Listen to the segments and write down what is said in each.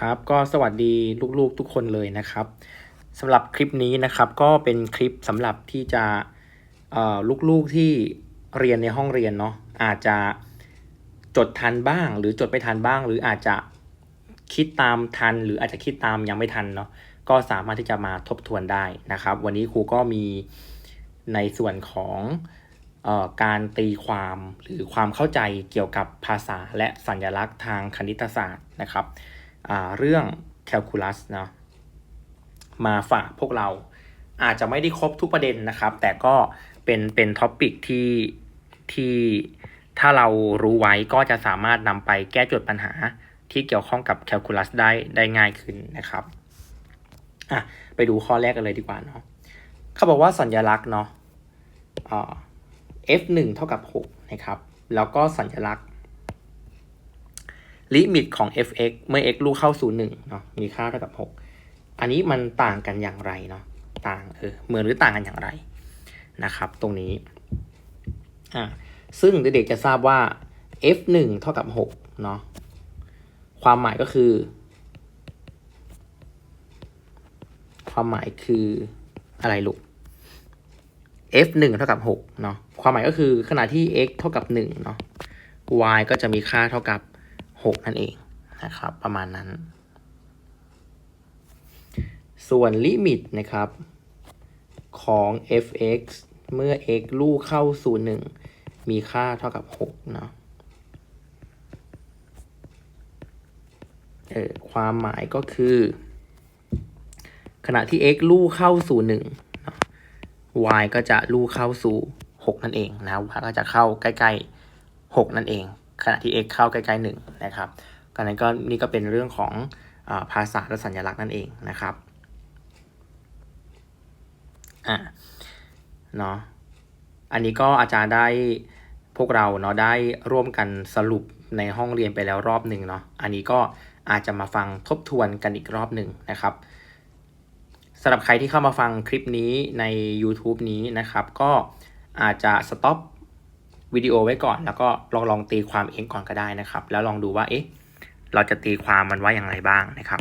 ครับ ก็สวัสดีลูกๆทุกคนเลยนะครับสำหรับคลิปนี้นะครับก็เป็นคลิปสำหรับที่จะลูกๆที่เรียนในห้องเรียนเนาะอาจจะจดทันบ้าง หรือจดไม่ทันบ้าง หรืออาจจะคิดตามทัน หรืออาจจะคิดตามยังไม่ทันเนาะก็สามารถที่จะมาทบทวนได้นะครับ วันนี้ครูก็มีในส่วนของออการตีความหรือความเข้าใจเกี่ยวกับภาษาและสัญลักษณ์ทางคณิตศาสตร์นะครับ เรื่องแคลคูลัสนะมาฝากพวกเราอาจจะไม่ได้ครบทุกประเด็นนะครับ แต่ก็เป็นเป็นท็อปิกที่ที่ถ้าเรารู้ไว้ก็จะสามารถนำไปแก้โจทย์ปัญหาที่เกี่ยวข้องกับแคลคูลัสได้ได้ง่ายขึ้นนะครับอะไปดูข้อแรกกันเลยดีกว่าเนาะเขาบอกว่าสัญลักษณ์เนาะอ่า f 1เท่ากับ6นะครับ แล้วก็สัญลักษณ์ ลิมิตของ f(x) เมื่อ x ลูกเข้าสู่1เนาะมีค่าเท่ากับ 6 อันนี้มันต่างกันอย่างไรเนาะต่างเออเหมือนหรือต่างกันอย่างไรนะครับ ตรงนี้อ่าซึ่งเด็กๆจะทราบว่า f(1) เท่ากับ6เนาะความหมายก็คือ ความหมายคืออะไรลูก f(1) เท่ากับ6เนาะความหมายก็คือขณะที่ x เท่ากับ1เนาะ y ก็จะมีค่าเท่ากับ 6 นั่นเองนะครับ ประมาณนั้น ส่วนลิมิตนะครับ ของ f(x) เมื่อ x ลูกเข้าสู่1มีค่าเท่ากับ 6 เนาะเออความหมายก็คือ ขณะที่ x ลูกเข้าสู่1เนาะ y ก็จะลูกเข้าสู่ 6 นั่นเองนะ y ก็จะเข้าใกล้ ๆ 6 นั่นเอง ขณะที่ x เข้าใกล้ๆ1นะครับก็นั้นก็นี่ก็เป็นเรื่องของอภาษาและสัญลักษณ์นั่นเองนะครับอะเนาะอันนี้ก็อาจารย์ได้พวกเราเนาะได้ร่วมกันสรุปในห้องเรียนไปแล้วรอบหนึ่งเนาะอันนี้ก็อาจจะมาฟังทบทวนกันอีกรอบหนึ่งนะครับสำหรับใครที่เข้ามาฟังคลิปนี้ใน YouTube นี้นะครับ ก็อาจจะสต็อป วิดีโอไว้ก่อน แล้วก็ลองลองตีความเองก่อนก็ได้นะครับ แล้วลองดูว่าเอ๊ะเราจะตีความมันว่าอย่างไรบ้างนะครับ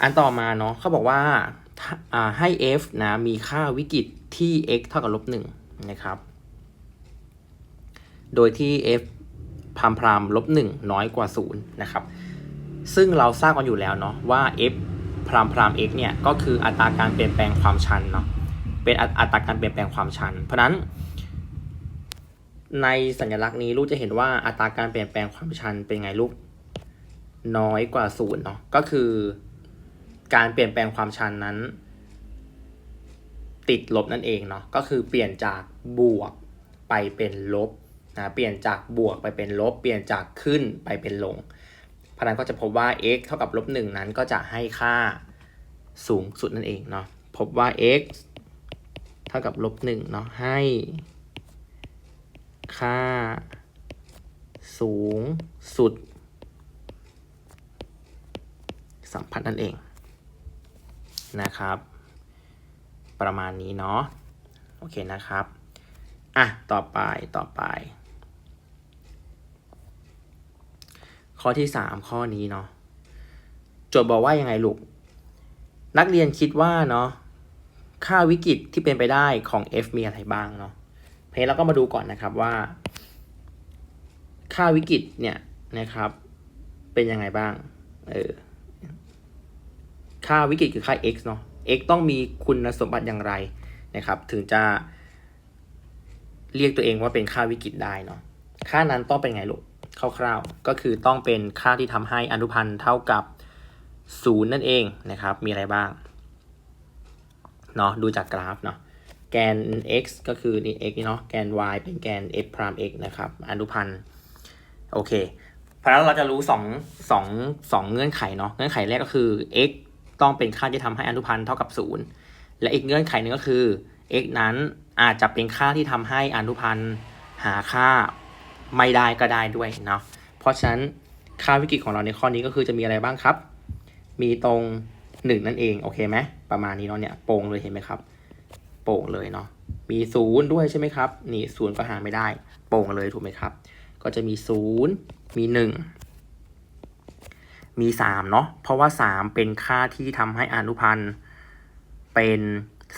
อันต่อมาเนาะเขาบอกว่าให้ f นะมีค่าวิกฤตที่ x เท่ากับลบหนึ่งนะครับ โดยที่ f พามพรามลบหนึ่งน้อยกว่าศูนย์นะครับ ซึ่งเราทราบกันอยู่แล้วเนาะว่า f พรามพราม x เนี่ยก็คืออัตราการเปลี่ยนแปลงความชันเนาะเป็นอัตราการเปลี่ยนแปลงความชัน เพราะนั้น ในสัญลักษณ์นี้ลูกจะเห็นว่าอัตราการเปลี่ยนแปลงความชันเป็นไงลูก น้อยกว่าศูนย์เนาะก็คือ การเปลี่ยนแปลงความชันนั้น ติดลบนั่นเองเนาะก็คือเปลี่ยนจากบวกไปเป็นลบนะเปลี่ยนจากบวกไปเป็นลบ เปลี่ยนจากขึ้นไปเป็นลงพราะนั้นก็จะพบว่า x เท่ากับลบหนึ่งนั้นก็จะให้ค่าสูงสุดนั่นเองเนาะพบว่า x เท่ากับลบหนึ่งเนาะให้ ค่า สูงสุดสัมพัทธ์นั่นเองนะครับ ประมาณนี้เนาะโอเคนะครับ อะ ต่อไปต่อไป ข้อที่สามข้อนี้เนาะโจทย์บอกว่ายังไงลูก นักเรียนคิดว่าเนาะค่าวิกฤตที่เป็นไปได้ของ f มีอะไรบ้างเนาะ เพราะเราก็มาดูก่อนนะครับว่า ค่าวิกฤตเนี่ยนะครับ เป็นยังไงบ้าง เออ ค่าวิกฤตคือค่า x เนาะ x ต้องมีคุณสมบัติอย่างไรนะครับ ถึงจะเรียกตัวเองว่าเป็นค่าวิกฤตได้เนาะ ค่านั้นต้องเป็นไงลูกคร่าวๆ ก็คือต้องเป็นค่าที่ทำให้อนุพันธ์เท่ากับศูนย์นั่นเองนะครับ มีอะไรบ้าง เนาะ ดูจากกราฟเนาะ แกน x ก็คือนี่ x เนาะแกน y เป็นแกน f พรม x นะครับ อนุพันธ์โอเค เพราะนั้นเราจะรู้สองสองสองเงื่อนไขเนาะเงื่อนไขแรกก็คือ x ต้องเป็นค่าที่ทำให้อนุพันธ์เท่ากับศูนย์และอีกเงื่อนไขหนึ่งก็คือ x นั้นอาจจะเป็นค่าที่ทำให้อนุพันธ์หาค่าไม่ได้ก็ได้ด้วยเนาะเพราะฉะนั้นค่าวิกฤตของเราในข้อนี้ก็คือจะมีอะไรบ้างครับ มีตรงหนึ่งนั่นเองโอเคไหมประมาณนี้เนาะเนี่ยโป่งเลยเห็นไหมครับ โป่งเลยเนาะมีศูนย์ด้วยใช่ไหมครับนี่ศูนย์ก็หาไม่ได้ โป่งเลยถูกไหมครับ ก็จะมีศูนย์มีหนึ่งมีสามเนาะเพราะว่าสามเป็นค่าที่ทำให้อนุพันธ์เป็น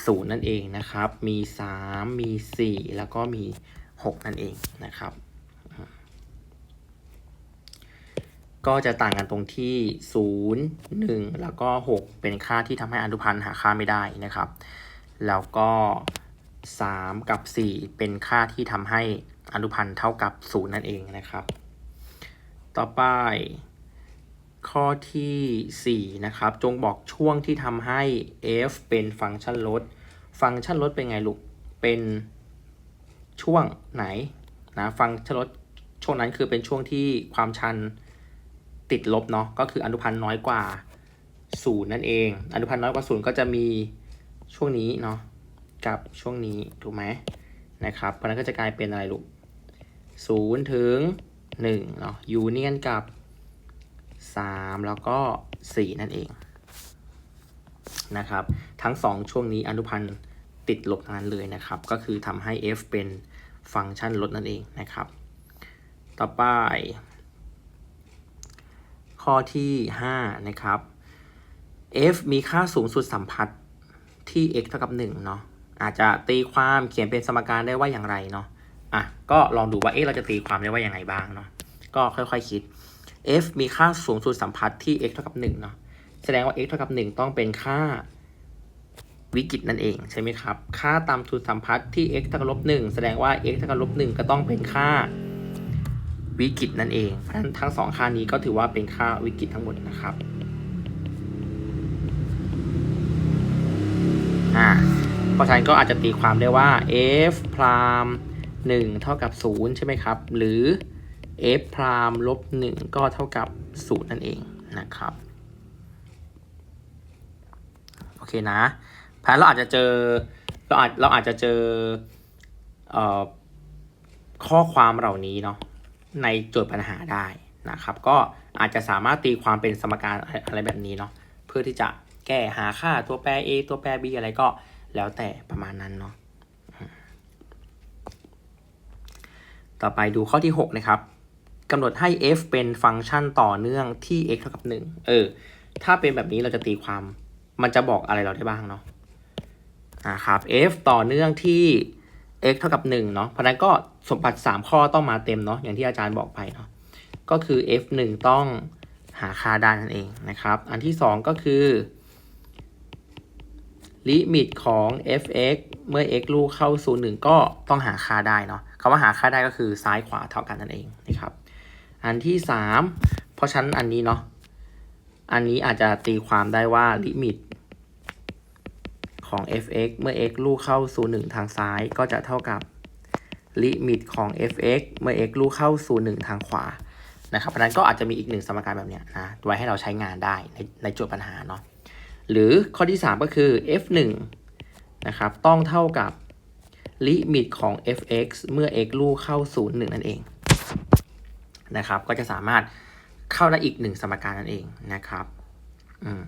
ศูนย์นั่นเองนะครับ มีสามมีสี่แล้วก็มีหกนั่นเองนะครับก็จะต่างกันตรงที่ 0 1 แล้วก็ 6 เป็นค่าที่ทำให้อนุพันธ์หาค่าไม่ได้นะครับ แล้วก็ 3 กับ 4 เป็นค่าที่ทำให้อนุพันธ์เท่ากับ 0 นั่นเองนะครับ ต่อไป ข้อที่ 4 นะครับ จงบอกช่วงที่ทำให้ f เป็นฟังก์ชันลด ฟังก์ชันลดเป็นไงลูก เป็นช่วงไหนนะฟังก์ชันลดช่วงนั้นคือเป็นช่วงที่ความชันติดลบเนาะก็คืออนุพันธ์น้อยกว่าศูนย์นั่นเอง อนุพันธ์น้อยกว่าศูนย์ก็จะมี ช่วงนี้เนาะกับช่วงนี้ถูกไหมนะครับ เพราะนั้นก็จะกลายเป็นอะไรลูกศูนย์ถึงหนึ่งเนาะยูเนียนกับสามแล้วก็สี่นั่นเองนะครับ ทั้งสองช่วงนี้อนุพันธ์ติดลบทั้งนั้นเลยนะครับ ก็คือทำให้ f เป็นฟังก์ชันลดนั่นเองนะครับ ต่อไป ข้อที่ 5 นะครับ f มีค่าสูงสุดสัมพัทธ์ ที่ x เท่ากับ1เนาะอาจจะตีความเขียนเป็นสมการได้ว่าอย่างไรเนาะอะก็ลองดูว่าเอ๊ะเราจะตีความได้ว่าอย่างไรบ้างเนาะก็ค่อยๆคคิด f มีค่าสูงสุดสัมพัทธ์ที่ x เท่ากับ1เนาะแสดงว่า x เท่ากับ1ต้องเป็นค่าวิกฤตนั่นเองใช่ไหมครับ ค่าต่ำสุดสัมพัทธ์ที่ x เท่ากับลบ1แสดงว่า x เท่ากับลบ1ก็ต้องเป็นค่าวิกฤตนั่นเอง เพราะฉะนั้นทั้งสองค่านี้ก็ถือว่าเป็นค่าวิกฤตทั้งหมดนะครับ อ่าเพราะฉะนั้นก็อาจจะตีความได้ว่า f พราม1เท่ากับ 0 ใช่ไหมครับ หรือ f พรามลบ1ก็เท่ากับ 0 นั่นเองนะครับ โอเคนะเพราะฉะนั้นเราอาจจะเจอเราอาจเราอาจจะเจอเอ่อข้อความเหล่านี้เนาะในโจทย์ปัญหาได้นะครับ ก็อาจจะสามารถตีความเป็นสมการอะไรแบบนี้เนาะเพื่อที่จะ แก้หาค่าตัวแปร a ตัวแปร b อะไรก็แล้วแต่ประมาณนั้นเนาะต่อไปดูข้อที่ 6 นะครับกำหนดให้ f เป็นฟังก์ชันต่อเนื่องที่ x เท่ากับ 1 เออ ถ้าเป็นแบบนี้เราจะตีความ มันจะบอกอะไรเราได้บ้างเนาะนะครับ f ต่อเนื่องที่ x เท่ากับ 1 เนาะเพราะนั้นก็สมบัติ 3 ข้อต้องมาเต็มเนาะอย่างที่อาจารย์บอกไปเนาะก็คือ f 1ต้องหาค่าได้นั่นเองนะครับ อันที่ 2 ก็คือ ลิมิตของ f(x) เมื่อ x ลูกเข้าสู่1ก็ต้องหาค่าได้เนาะคำว่าหาค่าได้ก็คือซ้ายขวาเท่ากันนั่นเองนะครับ อันที่ 3 เพราะฉะนั้นอันนี้เนาะ อันนี้อาจจะตีความได้ว่าลิมิตของ f(x) เมื่อ x ลูกเข้าสู่1ทางซ้ายก็จะเท่ากับลิมิตของ f(x) เมื่อ x ลูกเข้าสู่1ทางขวานะครับเพราะนั้นก็อาจจะมีอีกหนึ่งสมการแบบเนี้ยนะไว้ให้เราใช้งานได้ในในโจทย์ปัญหาเนาะ หรือข้อที่ 3 ก็คือ f(1) นะครับต้องเท่ากับลิมิตของ f(x) เมื่อ x ลูกเข้าสู่1นั่นเองนะครับ ก็จะสามารถเข้าได้อีกหนึ่งสมการนั่นเองนะครับอืม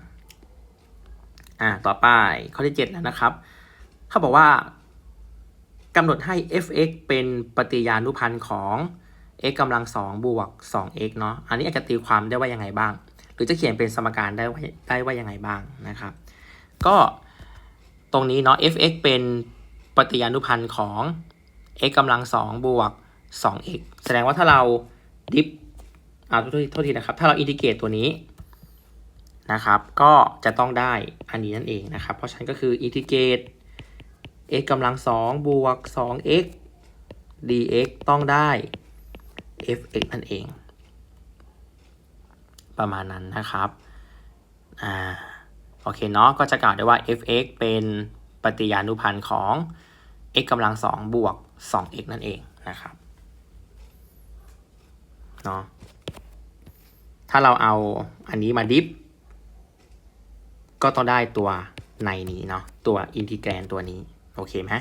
อ่าต่อไปข้อที่7แล้วนะครับ เขาบอกว่ากำหนดให้ f(x) เป็นปฏิญานุพันธ์ของ x กำลัง2บวก 2x เนาะอันนี้อาจจะตีความได้ว่ายังไงบ้าง รือจะเขียนเป็นสมการได้ว่าได้ว่ายังไงบ้างนะครับ ก็ตรงนี้เนาะ f(x) เป็นปฏิญานุพันธ์ของ x กำลัง2บวก 2x แสดงว่าถ้าเราดิฟอ่าโทษทีโทษทีนะครับ ถ้าเราอินทิเกรตตัวนี้นะครับ ก็จะต้องได้อันนี้นั่นเองนะครับ เพราะฉะนั้นก็คืออินทิเกรต x กำลัง2บวก 2x dx ต้องได้ fx นั่นเอง ประมาณนั้นนะครับอ่าโอเคเนาะก็จะกล่าวได้ว่า fx เป็นปฏิญานุพันธ์ของ x กำลัง2บวก 2x นั่นเองนะครับเนาะถ้าเราเอาอันนี้มาดิฟ ก็ต้องได้ตัวในนี้เนาะตัวอินทิแกรนตัวนี้ โอเคไหม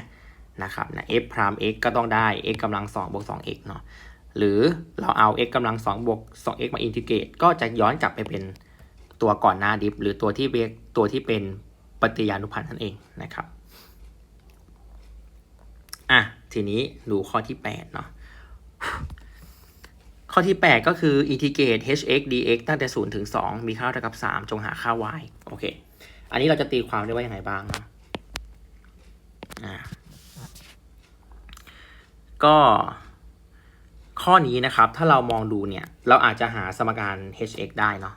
นะครับนะ f พราม x ก็ต้องได้ x กำลัง2บวก 2x เนาะ หรือเราเอา x กำลัง2บวก 2x มาอินทิเกรตก็จะย้อนกลับไปเป็นตัวก่อนหน้าดิฟ หรือตัวที่เป็นตัวที่เป็นปฏิญานุพันธ์นั่นเองนะครับอะทีนี้ดูข้อที่8เนาะข้อที่ 8 ก็คือ integrate hx dx ตั้งแต่0ถึง2มีค่าเท่ากับ 3 จงหาค่า y โอเค อันนี้เราจะตีความได้ว่าอยังไงบ้างนะอ่าก็ ข้อนี้นะครับถ้าเรามองดูเนี่ยเราอาจจะหาสมการ hx ได้เนาะ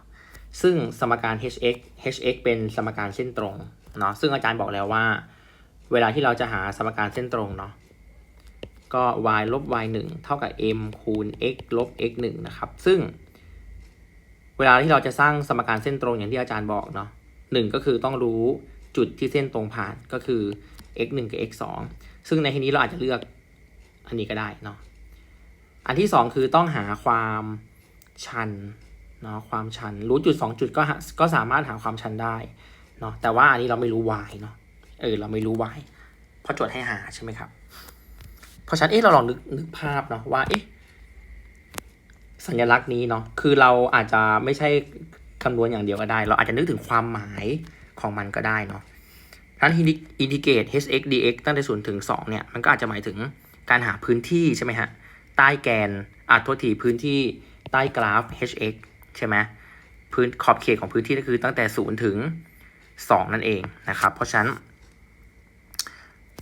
ซึ่งสมการ hx hx เป็นสมการเส้นตรงเนาะซึ่งอาจารย์บอกแล้วว่า เวลาที่เราจะหาสมการเส้นตรงเนาะก็ y ลบ y 1เท่ากับ m คูณ x ลบ x 1นะครับ ซึ่ง เวลาที่เราจะสร้างสมการเส้นตรงอย่างที่อาจารย์บอกเนาะหนึ่งก็คือต้องรู้จุดที่เส้นตรงผ่านก็คือ x 1กับ x 2ซึ่งในที่นี้เราอาจจะเลือกอันนี้ก็ได้เนาะ อันที่สองคือต้องหาความชันเนาะความชันรู้จุดสองจุดก็ก็สามารถหาความชันได้เนาะแต่ว่าอันนี้เราไม่รู้ y เนาะเออเราไม่รู้ y เพราะโจทย์ให้หาใช่ไหมครับเพราะฉะนั้นเอ๊ะเราลองนึกนึกภาพเนาะว่าเอ๊ะสัญลักษณ์นี้เนาะคือเราอาจจะไม่ใช่คำนวณอย่างเดียวก็ได้ เราอาจจะนึกถึงความหมายของมันก็ได้เนาะทั้นอินทิเกรต hx dx ตั้งแต่ศูนย์ถึงสองเนี่ยมันก็อาจจะหมายถึงการหาพื้นที่ใช่ไหมฮะ ใต้แกนอาโทษทีพื้นที่ใต้กราฟ hx ใช่ไหมพื้นขอบเขตของพื้นที่ก็คือตั้งแต่ศูนย์ถึงสองนั่นเองนะครับ เพราะฉะนั้น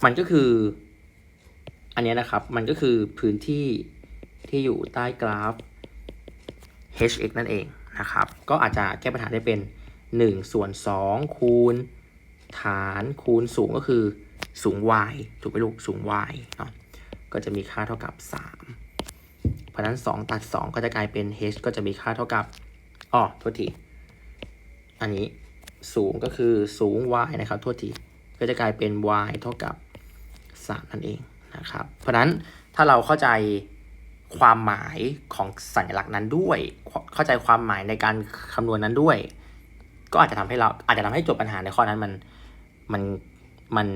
มันก็คือ อันนี้นะครับ มันก็คือพื้นที่ที่อยู่ใต้กราฟ hx นั่นเองนะครับ ก็อาจจะแก้ปัญหาได้เป็น 1 ส่วน 2 คูณ ฐานคูณสูงก็คือสูง y ถูกไหมลูกสูง y เนาะก็จะมีค่าเท่ากับ 3 ราะนั้น 2 ตัด 2 ก็จะกลายเป็น h ก็จะมีค่าเท่ากับอ๋อโทษที อันนี้สูงก็คือสูง y นะครับโทษทีก็จะกลายเป็น y เท่ากับ 3 นั่นเองนะครับ เพราะนั้นถ้าเราเข้าใจความหมายของสัญลักษณ์นั้นด้วย เข้าใจความหมายในการคำนวณนั้นด้วย ก็อาจจะทำให้เราอาจจะทำให้โจทย์ปัญหาในข้อนั้นมันมันมัน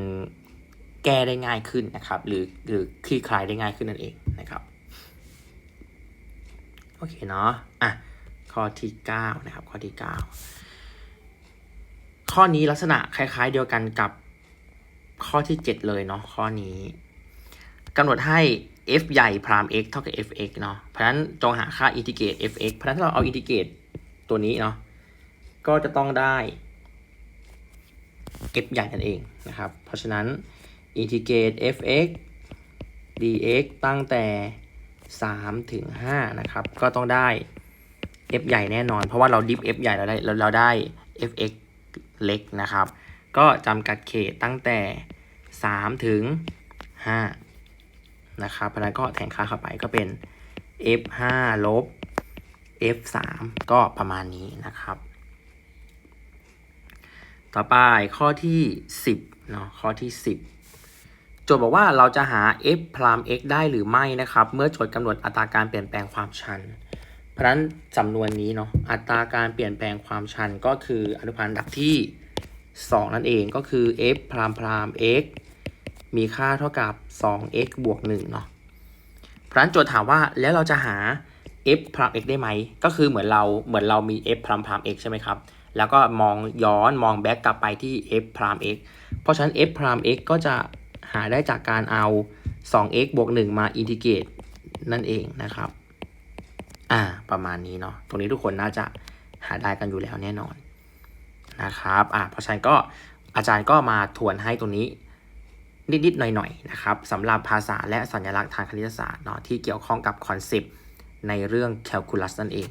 แก้ได้ง่ายขึ้นนะครับ หรือหรือคลี่คลายได้ง่ายขึ้นนั่นเองนะครับ อเคเนาะอะข้อที่ 9 นะครับ ข้อที่ 9 ข้อนี้ลักษณะคล้าย ๆ เดียวกันกับข้อที่ 7 เลยเนาะข้อนี้กำหนดให้ f ใหญ่พราม x เท่ากับ fx เนาะเพราะฉะนั้นจงหาค่าอินทิเกรต fx เพราะฉะนั้นถ้าเราเอาอินทิเกรตตัวนี้เนาะก็จะต้องได้ f ใหญ่นั่นเองนะครับ เพราะฉะนั้นอินทิเกรต fx dx ตั้งแต่ 3ถึง5นะครับ ก็ต้องได้ f ใหญ่แน่นอน เพราะว่าเราดิฟ f ใหญ่เราได้เราเราได้ fx เล็กนะครับ ก็จำกัดเขตตั้งแต่ 3 ถึง 5 นะครับเพราะนั้นก็แทนค่าเข้าไปก็เป็น f 5ลบ f 3ก็ประมาณนี้นะครับ ต่อไปข้อที่ 10เนาะข้อที่ 10 โจทย์บอกว่าเราจะหา f พราม x ได้หรือไม่นะครับ เมื่อโจทย์กำหนดอัตราการเปลี่ยนแปลงความชัน เพราะฉะนั้นจำนวนนี้เนาะอัตราการเปลี่ยนแปลงความชันก็คืออนุพันธ์ดับที่ 2 นั่นเองก็คือ f พรามพราม x มีค่าเท่ากับ 2x บวก1เนาะเพราะฉะนั้นโจทย์ถามว่าแล้วเราจะหา f พราม x ได้ไหม ก็คือเหมือนเราเหมือนเรามี f พรามพราม x ใช่ไหมครับ แล้วก็มองย้อนมองแบ็กกลับไปที่ f พราม x เพราะฉะนั้น f พราม x ก็จะ หาได้จากการเอา 2x บวก1มาอินทิเกรตนั่นเองนะครับ อ่า ประมาณนี้เนาะ ตรงนี้ทุกคนน่าจะหาได้กันอยู่แล้วแน่นอนนะครับ อ่าเพราะฉะนั้นก็อาจารย์ก็มาทวนให้ตรงนี้นิดๆหน่อยๆนะครับสำหรับภาษาและสัญลักษณ์ทางคณิตศาสตร์เนาะที่เกี่ยวข้องกับคอนเซปต์ในเรื่องแคลคูลัสนั่นเอง